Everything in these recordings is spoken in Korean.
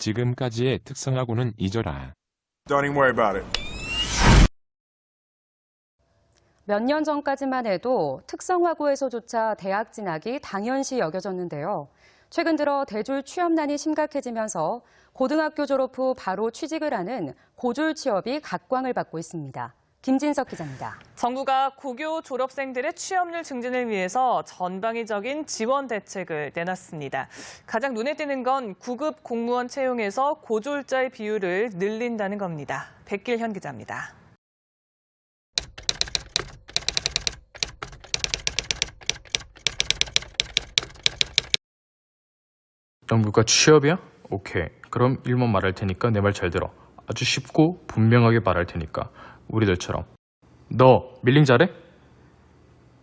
지금까지의 특성하고는 잊어라. Don't even worry about it. 몇년 전까지만 해도 특성화고에서조차 대학 진학이 당연시 여겨졌는데요. 최근 들어 대졸 취업난이 심각해지면서 고등학교 졸업 후 바로 취직을 하는 고졸 취업이 각광을 받고 있습니다. 김진석 기자입니다. 정부가 고교 졸업생들의 취업률 증진을 위해서 전방위적인 지원 대책을 내놨습니다. 가장 눈에 띄는 건 구급 공무원 채용에서 고졸자의 비율을 늘린다는 겁니다. 백길현 기자입니다. 정부가 취업이야? 오케이. 그럼 일만 말할 테니까 내 말 잘 들어. 아주 쉽고 분명하게 말할 테니까 우리들처럼. 너 밀링 잘해?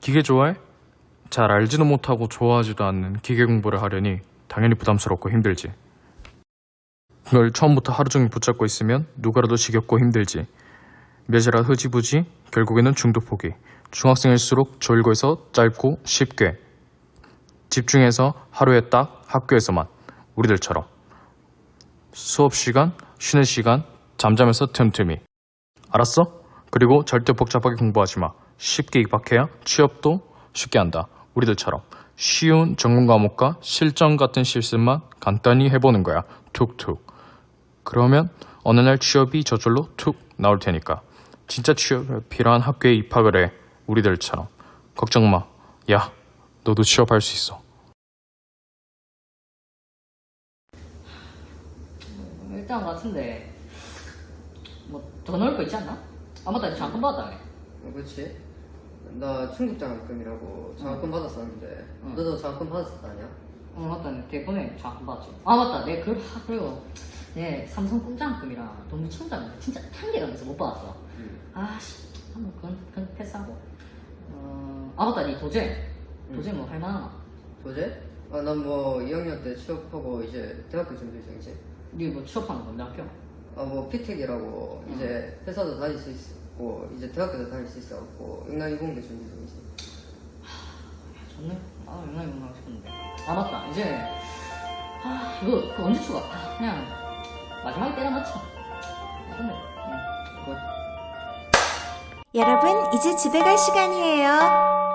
기계 좋아해? 잘 알지도 못하고 좋아하지도 않는 기계 공부를 하려니 당연히 부담스럽고 힘들지. 그걸 처음부터 하루 종일 붙잡고 있으면 누구라도 지겹고 힘들지. 몇이라 흐지부지 결국에는 중도 포기. 중학생일수록 졸고해서 짧고 쉽게. 집중해서 하루에 딱 학교에서만 우리들처럼 수업 시간, 쉬는 시간, 잠자면서 틈틈이 알았어? 그리고 절대 복잡하게 공부하지 마. 쉽게 입학해야 취업도 쉽게 한다. 우리들처럼 쉬운 전공 과목과 실전 같은 실습만 간단히 해보는 거야. 툭툭. 그러면 어느 날 취업이 저절로 툭 나올 테니까 진짜 취업에 필요한 학교에 입학을 해. 우리들처럼 걱정 마. 야, 너도 취업할 수 있어. 일단 같은데 뭐더 넣을 거 있지 않나? 아 맞다 잠깐 받았다 어, 그렇지. 나 중국 장학금이라고 장학금 받았었는데 응. 너도 장학금 받았었다냐? 어 맞다 대본에 잠깐 받았지 아 맞다 내 그, 아, 그리고 내 삼성 공장금이랑 동부 청장 진짜 탄계가면서 못 받았어 아씨 한번 그건, 그건 패스하고 어, 아 맞다 니 도제 도제 뭐 할만하나? 도제? 아, 난뭐 2학년 때 취업하고 이제 대학교 준비 중이지. 니뭐 취업하는 건데 학교? 아, 뭐 피텍이라고 이제 회사도 다닐 수 있고 이제 대학교도 다닐 수 있어갖고 영남이 공대 준비 중이지. 좋네 아 영남이 공하고 싶었는데. 아 맞다. 이제 아 이거 그 언제 추가? 아, 그냥 마지막에 때려 넣자 근데 그냥 뭐? 여러분, 이제 집에 갈 시간이에요.